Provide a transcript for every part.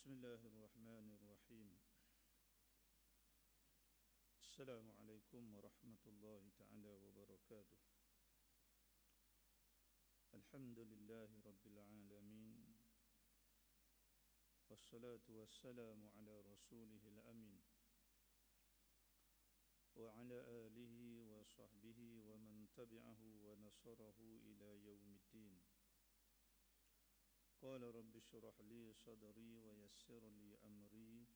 بسم الله الرحمن الرحيم. السلام عليكم ورحمة الله تعالى وبركاته. الحمد لله رب العالمين. والصلاة والسلام على رسوله الأمين. وعلى آله وصحبه ومن تبعه ونصره إلى يوم الدين. قال رب اشرح لي صدري ويسر لي أمري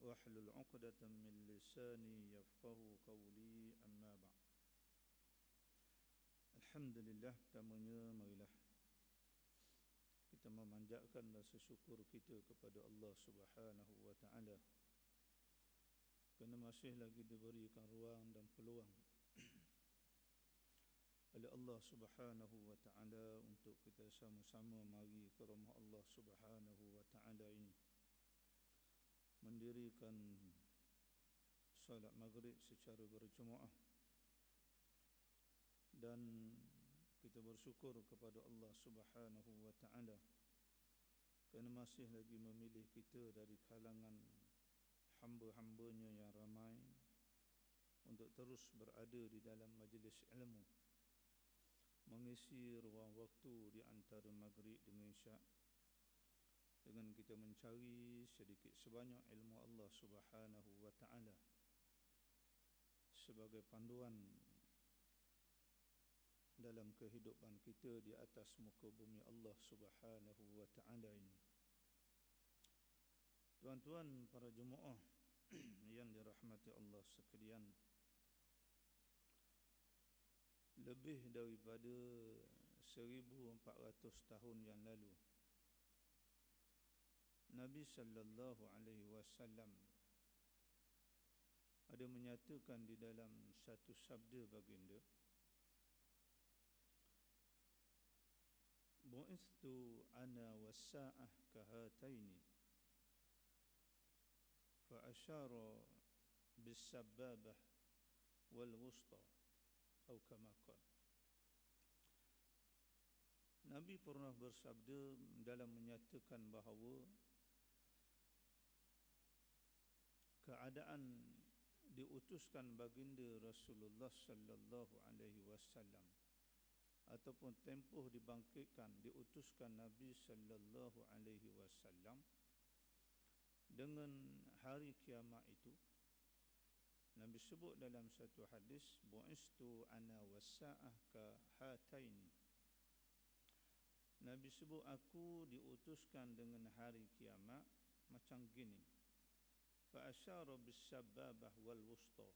واحلل عقدة من لساني يفقه قولي أما بعد Alhamdulillah pertamanya marilah kita memanjatkan rasa syukur kita kepada Allah Subhanahu wa taala kerana masih lagi diberikan ruang oleh Allah Subhanahu wa taala untuk kita sama-sama mari ke rumah Allah Subhanahu wa taala ini. Mendirikan solat maghrib secara berjemaah. Dan kita bersyukur kepada Allah Subhanahu wa taala kerana masih lagi memilih kita dari kalangan hamba-hambanya yang ramai untuk terus berada di dalam majlis ilmu mengisi ruang waktu di antara maghrib dengan isyak dengan kita mencari sedikit sebanyak ilmu Allah Subhanahu wa taala sebagai panduan dalam kehidupan kita di atas muka bumi Allah Subhanahu wa taala ini. Tuan-tuan para jemaah yang dirahmati Allah sekalian. Lebih daripada 1400 tahun yang lalu. Nabi sallallahu alaihi wasallam ada menyatakan di dalam satu sabda baginda bu'ithtu ana was-sa'ah kahataini fa ashara bis-sababah wal-wusta atau kama qala Nabi pernah bersabda dalam menyatakan bahawa keadaan diutuskan baginda Rasulullah sallallahu alaihi wasallam ataupun tempoh dibangkitkan diutuskan Nabi sallallahu alaihi wasallam dengan hari kiamat itu Nabi sebut dalam satu hadis bu'istu ana wasa'ah ka hataini. Nabi sebut aku diutuskan dengan hari kiamat macam gini. Fa asyara bis sababah wal wusta